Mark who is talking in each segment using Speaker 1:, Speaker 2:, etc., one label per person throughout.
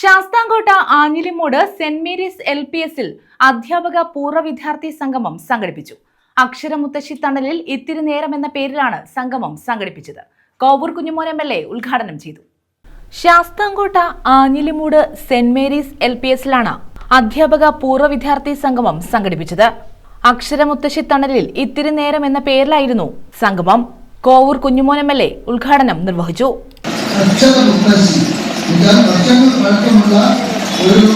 Speaker 1: Sasthamkotta Anjilimoodu saint Mary's L P എസിൽ അധ്യാപക പൂർവ വിദ്യാർത്ഥി സംഗമം സംഘടിപ്പിച്ചു. അക്ഷരമുത്തശ്ശി തണലിൽ ഇത്തിരി നേരം എന്ന പേരിലാണ് സംഗമം സംഘടിപ്പിച്ചത്. Kovoor Kunjumon M L A ഉദ്ഘാടനം ചെയ്തു. Sasthamkotta Anjilimoodu saint Mary's L P എസിലാണ് അധ്യാപക പൂർവ വിദ്യാർത്ഥി സംഗമം സംഘടിപ്പിച്ചത്. അക്ഷരമുത്തശ്ശി തണലിൽ ഇത്തിരി നേരം എന്ന പേരിലായിരുന്നു സംഗമം. Kovoor Kunjumon M L A ഉദ്ഘാടനം നിർവഹിച്ചു.
Speaker 2: വർഷങ്ങൾ പഴക്കമുള്ള ഒരു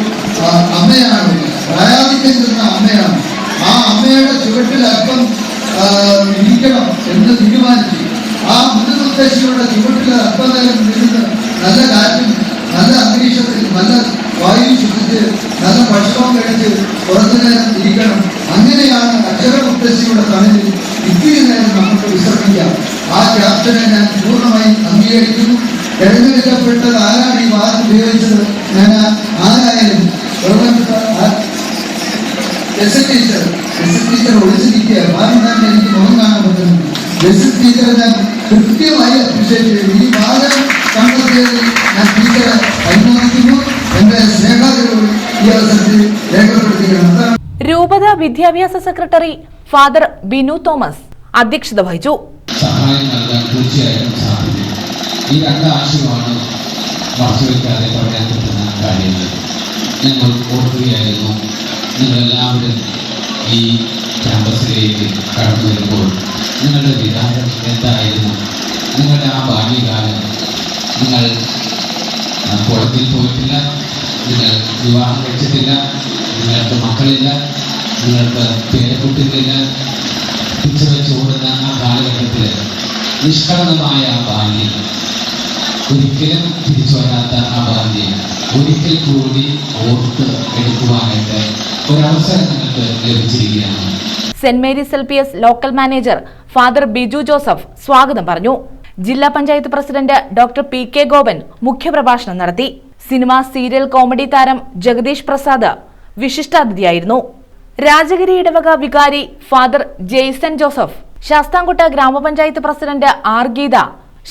Speaker 2: അമ്മയാണ് പ്രായാധിക്യം ചെന്ന അമ്മയാണ്. ആ അമ്മയുടെ ചുവട്ടിൽ അല്പം ഇരിക്കണം എന്ന് തീരുമാനിച്ചു. ആ മുൻ മുത്തശ്ശിയുടെ ചുവട്ടിൽ അല്പം നേരം ഇരുന്ന് നല്ല കാറ്റും നല്ല അന്തരീക്ഷത്തിൽ നല്ല വായു ശുദ്ധിച്ച് നല്ല ഭക്ഷണവും കഴിച്ച് കുറച്ചു നേരം ഇരിക്കണം. അങ്ങനെയാണ് അക്ഷര മുത്തശ്ശിയുടെ തണലിൽ ഇത്തിരി നേരം നമുക്ക് വിശ്രമിക്കാം. ആ ക്യാപ്റ്റനെ ഞാൻ പൂർണമായി അംഗീകരിക്കുന്നു. തെരഞ്ഞെടുക്കപ്പെട്ടത് ആരാണ് ഈ വാക്ക് ഉപയോഗിച്ചത്? ഞാൻ ആരായാലും ടീച്ചർ ടീച്ചർ ഒളിച്ചിരിക്കുക കാരണം തന്നെ എനിക്ക് മുഖം കാണാൻ പറ്റുന്നു എൻ ടീച്ചറെ ഞാൻ കൃത്യമായി അപ്രീഷിയേറ്റ് ചെയ്തു. ഈ വാദം കണ്ടെത്തിയതിൽ ഞാൻ ടീച്ചറെ അഭിനന്ദിക്കുന്നു എന്റെ സ്നേഹാദരവ് ഈ അവസരത്തിൽ രേഖപ്പെടുത്തുകയാണ്
Speaker 1: രൂപത വിദ്യാഭ്യാസ സെക്രട്ടറി ഫാദർ ബിനു തോമസ് അധ്യക്ഷത വഹിച്ചു.
Speaker 3: സഹായം നൽകാൻ തീർച്ചയായും സാധിക്കും. ഈ രണ്ട് ആശയമാണ് മറച്ചുവെക്കാതെ പറയാൻ പറ്റുന്ന കാര്യങ്ങൾ. ഞങ്ങൾ ഓർക്കുകയായിരുന്നു നിങ്ങളെല്ലാവരും ഈ ക്യാമ്പസിലേക്ക് കടന്നു വരുമ്പോൾ നിങ്ങളുടെ വികാരം എന്തായിരുന്നു? നിങ്ങളുടെ ആ ബാല്യകാലം നിങ്ങൾ കോളേജിൽ പോയിട്ടില്ല നിങ്ങൾ വിവാഹം കഴിച്ചിട്ടില്ല നിങ്ങൾക്ക് മക്കളില്ല നിങ്ങൾക്ക് പേരക്കുട്ടികളില്ല പിടിച്ചു വെച്ച് ഓടുന്ന ആ കാലഘട്ടത്തിൽ നിഷ്കളങ്കമായ ആ ബാല്യം. ഒരിക്കലും തിരിച്ചു വരാത്ത ബാല്യം ഒരിക്കൽ കൂടി ഓർത്ത് എടുക്കുവാനായിട്ട് ഒരവസരം നിങ്ങൾക്ക് ലഭിച്ചിരിക്കുകയാണ്.
Speaker 1: Saint Mary's L P S local manager father Biju Joseph സ്വാഗതം പറഞ്ഞു. ജില്ലാ panchayat president doctor P K Gopan മുഖ്യപ്രഭാഷണം നടത്തി. സിനിമ സീരിയൽ കോമഡി താരം ജഗദീഷ് പ്രസാദ് വിശിഷ്ടാതിഥിയായിരുന്നു. രാജഗിരി ഇടവക വികാരി ഫാദർ ജെയ്സൺ ജോസഫ് ശാസ്താംകോട്ട ഗ്രാമപഞ്ചായത്ത് president R Geetha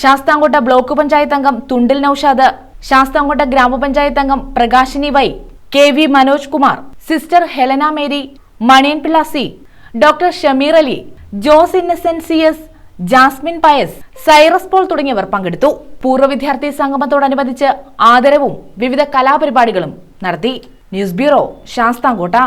Speaker 1: Sasthamcotta block panchayat അംഗം തുണ്ടിൽ നൌഷാദ് ശാസ്താംകോട്ട ഗ്രാമപഞ്ചായത്ത് അംഗം Prakashini Y K V Manoj Kumar sister Helena Mary Maniyan Pillai C doctor Shameer Ali Jose Innocent C S Jasmine Pius Cyrus Paul തുടങ്ങിയവർ പങ്കെടുത്തു. പൂർവ വിദ്യാർത്ഥി സംഗമത്തോടനുബന്ധിച്ച് ആദരവും വിവിധ കലാപരിപാടികളും നടത്തി. News bureau Sasthamcotta.